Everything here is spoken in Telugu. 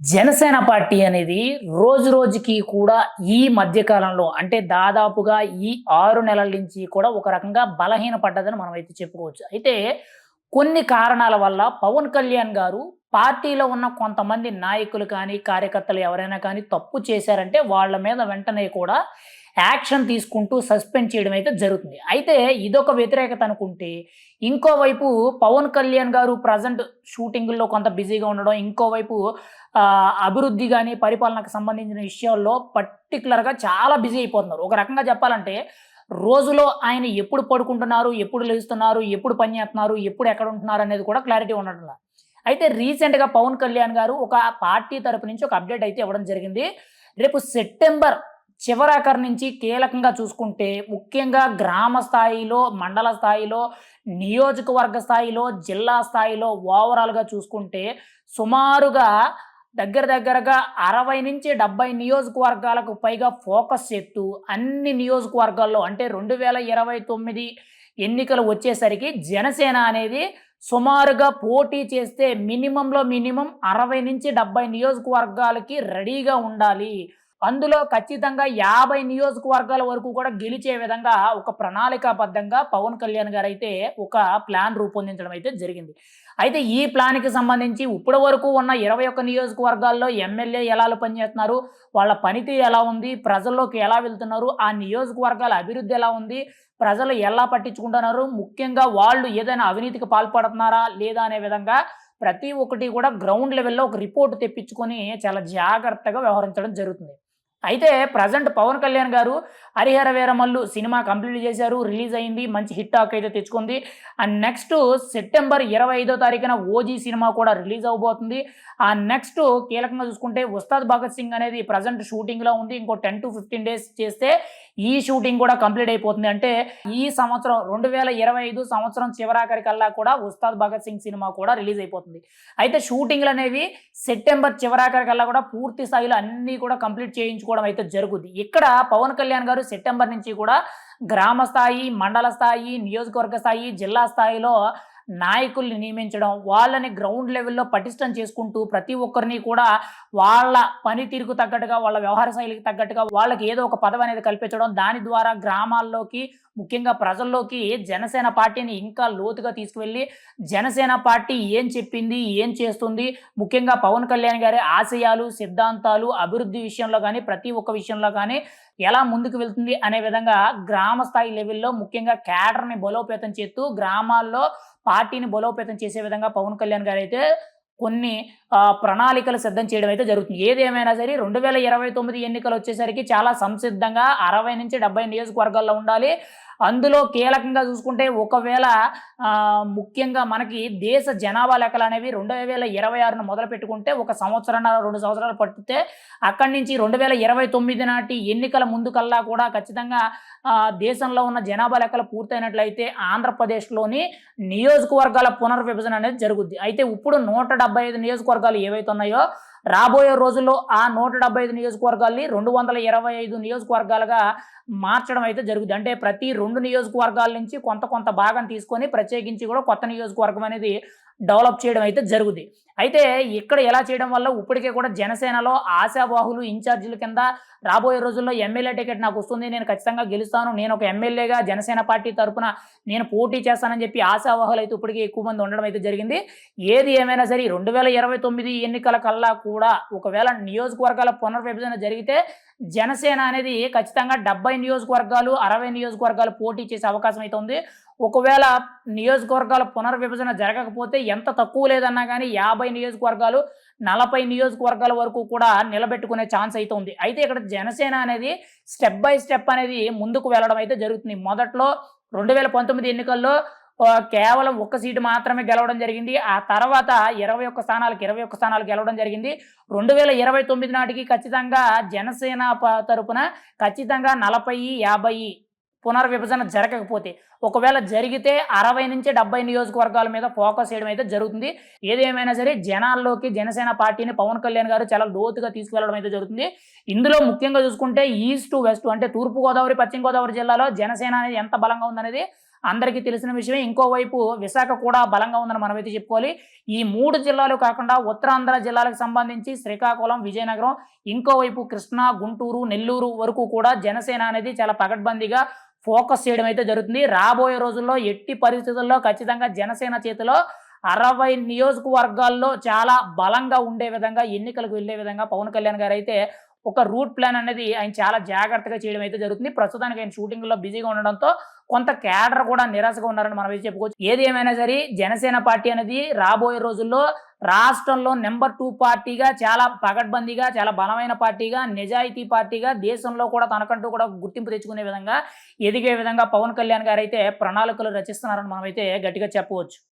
జనసేన పార్టీ అనేది రోజు రోజుకి కూడా ఈ మధ్యకాలంలో అంటే దాదాపుగా ఈ ఆరు నెలల నుంచి కూడా ఒక రకంగా బలహీన పడ్డదని మనం అయితే చెప్పుకోవచ్చు. అయితే కొన్ని కారణాల వల్ల పవన్ కళ్యాణ్ గారు పార్టీలో ఉన్న కొంతమంది నాయకులు కానీ కార్యకర్తలు ఎవరైనా కానీ తప్పు చేశారంటే వాళ్ళ మీద వెంటనే కూడా యాక్షన్ తీసుకుంటూ సస్పెండ్ చేయడం అయితే జరుగుతుంది. అయితే ఇదొక వ్యతిరేకత అనుకుంటే ఇంకోవైపు పవన్ కళ్యాణ్ గారు ప్రజెంట్ షూటింగుల్లో కొంత బిజీగా ఉండడం ఇంకోవైపు అభివృద్ధి కానీ పరిపాలనకు సంబంధించిన విషయాల్లో పర్టికులర్గా చాలా బిజీ అయిపోతున్నారు. ఒక రకంగా చెప్పాలంటే రోజులో ఆయన ఎప్పుడు పడుకుంటున్నారు ఎప్పుడు లేస్తున్నారు ఎప్పుడు పని చేస్తున్నారు ఎప్పుడు ఎక్కడ ఉంటున్నారు అనేది కూడా క్లారిటీ ఉండటం లేదు. అయితే రీసెంట్గా పవన్ కళ్యాణ్ గారు ఒక పార్టీ తరపు నుంచి ఒక అప్డేట్ అయితే ఇవ్వడం జరిగింది. రేపు సెప్టెంబర్ చివరాఖరి నుంచి కీలకంగా చూసుకుంటే ముఖ్యంగా గ్రామ స్థాయిలో మండల స్థాయిలో నియోజకవర్గ స్థాయిలో జిల్లా స్థాయిలో ఓవరాల్గా చూసుకుంటే సుమారుగా దగ్గర దగ్గరగా అరవై నుంచి డెబ్బై నియోజకవర్గాలకు పైగా ఫోకస్ చేస్తూ అన్ని నియోజకవర్గాల్లో అంటే రెండు వేల ఇరవై తొమ్మిది ఎన్నికలు వచ్చేసరికి జనసేన అనేది సుమారుగా పోటీ చేస్తే మినిమంలో మినిమం అరవై నుంచి డెబ్బై నియోజకవర్గాలకి రెడీగా ఉండాలి. అందులో ఖచ్చితంగా యాభై నియోజకవర్గాల వరకు కూడా గెలిచే విధంగా ఒక ప్రణాళికాబద్ధంగా పవన్ కళ్యాణ్ గారు అయితే ఒక ప్లాన్ రూపొందించడం అయితే జరిగింది. అయితే ఈ ప్లాన్కి సంబంధించి ఇప్పటి వరకు ఉన్న ఇరవై ఒక్క నియోజకవర్గాల్లో ఎమ్మెల్యే ఎలా పనిచేస్తున్నారు? వాళ్ళ పనితీరు ఎలా ఉంది? ప్రజల్లోకి ఎలా వెళ్తున్నారు? ఆ నియోజకవర్గాల అభివృద్ధి ఎలా ఉంది? ప్రజలు ఎలా పట్టించుకుంటున్నారు? ముఖ్యంగా వాళ్ళు ఏదైనా అవినీతికి పాల్పడుతున్నారా లేదా అనే విధంగా ప్రతి ఒక్కటి కూడా గ్రౌండ్ లెవెల్లో ఒక రిపోర్ట్ తెప్పించుకొని చాలా జాగ్రత్తగా వ్యవహరించడం జరుగుతుంది. అయితే ప్రజెంట్ పవన్ కళ్యాణ్ గారు హరిహర వీరమల్లు సినిమా కంప్లీట్ చేశారు రిలీజ్ అయింది మంచి హిట్ టాక్ అయితే తెచ్చుకుంది. అండ్ నెక్స్ట్ సెప్టెంబర్ ఇరవై ఐదో తారీఖున ఓజీ సినిమా కూడా రిలీజ్ అవబోతుంది. ఆ నెక్స్ట్ కీలకంగా చూసుకుంటే ఉస్తాద్ భగత్ సింగ్ అనేది ప్రజెంట్ షూటింగ్లో ఉంది. ఇంకో టెన్ టు ఫిఫ్టీన్ డేస్ చేస్తే ఈ షూటింగ్ కూడా కంప్లీట్ అయిపోతుంది. అంటే ఈ సంవత్సరం రెండు వేల ఇరవై ఐదు సంవత్సరం చివరాఖరికల్లా కూడా ఉస్తాద్ భగత్ సింగ్ సినిమా కూడా రిలీజ్ అయిపోతుంది. అయితే షూటింగ్లు అనేవి సెప్టెంబర్ చివరాఖరికల్లా కూడా పూర్తి స్థాయిలో అన్నీ కూడా కంప్లీట్ చేయించుకోవడం అయితే జరుగుద్ది. ఇక్కడ పవన్ కళ్యాణ్ గారు సెప్టెంబర్ నుంచి కూడా గ్రామ స్థాయి మండల స్థాయి నియోజకవర్గ స్థాయి జిల్లా స్థాయిలో నాయకుల్ని నియమించడం వాళ్ళని గ్రౌండ్ లెవెల్లో పటిష్టం చేసుకుంటూ ప్రతి ఒక్కరిని కూడా వాళ్ళ పనితీరుకు తగ్గట్టుగా వాళ్ళ వ్యవహార శైలికి తగ్గట్టుగా వాళ్ళకి ఏదో ఒక పదవి అనేది కల్పించడం దాని ద్వారా గ్రామాల్లోకి ముఖ్యంగా ప్రజల్లోకి జనసేన పార్టీని ఇంకా లోతుగా తీసుకువెళ్ళి జనసేన పార్టీ ఏం చెప్పింది ఏం చేస్తుంది ముఖ్యంగా పవన్ కళ్యాణ్ గారి ఆశయాలు సిద్ధాంతాలు అభివృద్ధి విషయంలో కానీ ప్రతి ఒక్క విషయంలో కానీ ఎలా ముందుకు వెళ్తుంది అనే విధంగా గ్రామ స్థాయి లెవెల్లో ముఖ్యంగా క్యాడర్ని బలోపేతం చేస్తూ గ్రామాల్లో పార్టీని బలోపేతం చేసే విధంగా పవన్ కళ్యాణ్ గారు అయితే కొన్ని ప్రణాళికలు సిద్ధం చేయడం అయితే జరుగుతుంది. ఏదేమైనా సరే రెండు వేల ఇరవై తొమ్మిది ఎన్నికలు వచ్చేసరికి చాలా సంసిద్ధంగా అరవై నుంచి డెబ్బై నియోజకవర్గాల్లో ఉండాలి. అందులో కీలకంగా చూసుకుంటే ఒకవేళ ముఖ్యంగా మనకి దేశ జనాభా లెక్కలు అనేవి రెండు వేల ఇరవై ఆరును మొదలు పెట్టుకుంటే ఒక సంవత్సరం రెండు సంవత్సరాలు పట్టితే అక్కడి నుంచి రెండు వేల ఇరవై తొమ్మిది నాటి ఎన్నికల ముందుకల్లా కూడా ఖచ్చితంగా దేశంలో ఉన్న జనాభా లెక్కలు పూర్తయినట్లయితే ఆంధ్రప్రదేశ్లోని నియోజకవర్గాల పునర్విభజన అనేది జరుగుద్ది. అయితే ఇప్పుడు నూట డెబ్బై ఐదు నియోజకవర్గాలు ఏవైతే ఉన్నాయో రాబోయే రోజుల్లో ఆ నూట డెబ్బై ఐదు నియోజకవర్గాల్ని రెండు వందల ఇరవై ఐదు నియోజకవర్గాలుగా మార్చడం అయితే జరుగుతుంది అంటే ప్రతి రెండు నియోజకవర్గాల నుంచి కొంత కొంత భాగం తీసుకొని ప్రత్యేకించి కూడా కొత్త నియోజకవర్గం అనేది డెవలప్ చేయడం అయితే జరుగుతుంది అయితే ఇక్కడ ఎలా చేయడం వల్ల ఇప్పటికే కూడా జనసేనలో ఆశావాహులు ఇన్ఛార్జీల కింద రాబోయే రోజుల్లో ఎమ్మెల్యే టికెట్ నాకు వస్తుంది నేను ఖచ్చితంగా గెలుస్తాను నేను ఒక ఎమ్మెల్యేగా జనసేన పార్టీ తరపున నేను పోటీ చేస్తానని చెప్పి ఆశావాహులు అయితే ఇప్పటికే ఎక్కువ మంది ఉండడం అయితే జరిగింది. ఏది ఏమైనా సరే రెండు వేల ఇరవై తొమ్మిది ఎన్నికల కల్లా కూడా ఒకవేళ నియోజకవర్గాల పునర్విభజన జరిగితే జనసేన అనేది ఖచ్చితంగా డెబ్బై నియోజకవర్గాలు అరవై నియోజకవర్గాలు పోటీ చేసే అవకాశం అయితే ఉంది. ఒకవేళ నియోజకవర్గాల పునర్విభజన జరగకపోతే ఎంత తక్కువ లేదన్నా కానీ యాభై నియోజకవర్గాలు నలభై నియోజకవర్గాల వరకు కూడా నిలబెట్టుకునే ఛాన్స్ అయితే ఉంది. అయితే ఇక్కడ జనసేన అనేది స్టెప్ బై స్టెప్ అనేది ముందుకు వెళ్ళడం అయితే జరుగుతుంది. మొదట్లో రెండు వేల పంతొమ్మిది ఎన్నికల్లో కేవలం ఒక్క సీటు మాత్రమే గెలవడం జరిగింది. ఆ తర్వాత ఇరవై ఒక్క స్థానాలకు ఇరవై ఒక్క స్థానాలు గెలవడం జరిగింది. రెండు వేల ఇరవై తొమ్మిది నాటికి ఖచ్చితంగా జనసేన తరపున ఖచ్చితంగా నలభై యాభై పునర్విభజన జరగకపోతే ఒకవేళ జరిగితే అరవై నుంచి డెబ్బై నియోజకవర్గాల మీద ఫోకస్ చేయడం అయితే జరుగుతుంది. ఏదేమైనా సరే జనాల్లోకి జనసేన పార్టీని పవన్ కళ్యాణ్ గారు చాలా లోతుగా తీసుకువెళ్ళడం అయితే జరుగుతుంది. ఇందులో ముఖ్యంగా చూసుకుంటే ఈస్ట్ వెస్ట్ అంటే తూర్పు గోదావరి పశ్చిమ గోదావరి జిల్లాలో జనసేన అనేది ఎంత బలంగా ఉందనేది అందరికీ తెలిసిన విషయమే. ఇంకోవైపు విశాఖ కూడా బలంగా ఉందని మనమైతే చెప్పుకోవాలి. ఈ మూడు జిల్లాలు కాకుండా ఉత్తరాంధ్ర జిల్లాలకు సంబంధించి శ్రీకాకుళం విజయనగరం ఇంకోవైపు కృష్ణా గుంటూరు నెల్లూరు వరకు కూడా జనసేన అనేది చాలా పకడ్బందీగా ఫోకస్ చేయడం అయితే జరుగుతుంది. రాబోయే రోజుల్లో ఎట్టి పరిస్థితుల్లో ఖచ్చితంగా జనసేన చేతిలో అరవై నియోజకవర్గాల్లో చాలా బలంగా ఉండే విధంగా ఎన్నికలకు వెళ్ళే విధంగా పవన్ కళ్యాణ్ గారు అయితే ఒక రూట్ ప్లాన్ అనేది ఆయన చాలా జాగ్రత్తగా చేయడం అయితే జరుగుతుంది. ప్రస్తుతానికి ఆయన షూటింగ్లో బిజీగా ఉండడంతో కొంత క్యాడర్ కూడా నిరాశగా ఉన్నారని మనం అయితే చెప్పుకోవచ్చు. ఏది ఏమైనా సరే జనసేన పార్టీ అనేది రాబోయే రోజుల్లో రాష్ట్రంలో నెంబర్ టూ పార్టీగా చాలా పగడ్బందీగా చాలా బలమైన పార్టీగా నిజాయితీ పార్టీగా దేశంలో కూడా తనకంటూ కూడా గుర్తింపు తెచ్చుకునే విధంగా ఎదిగే విధంగా పవన్ కళ్యాణ్ గారు అయితే ప్రణాళికలు రచిస్తున్నారని మనం అయితే గట్టిగా చెప్పవచ్చు.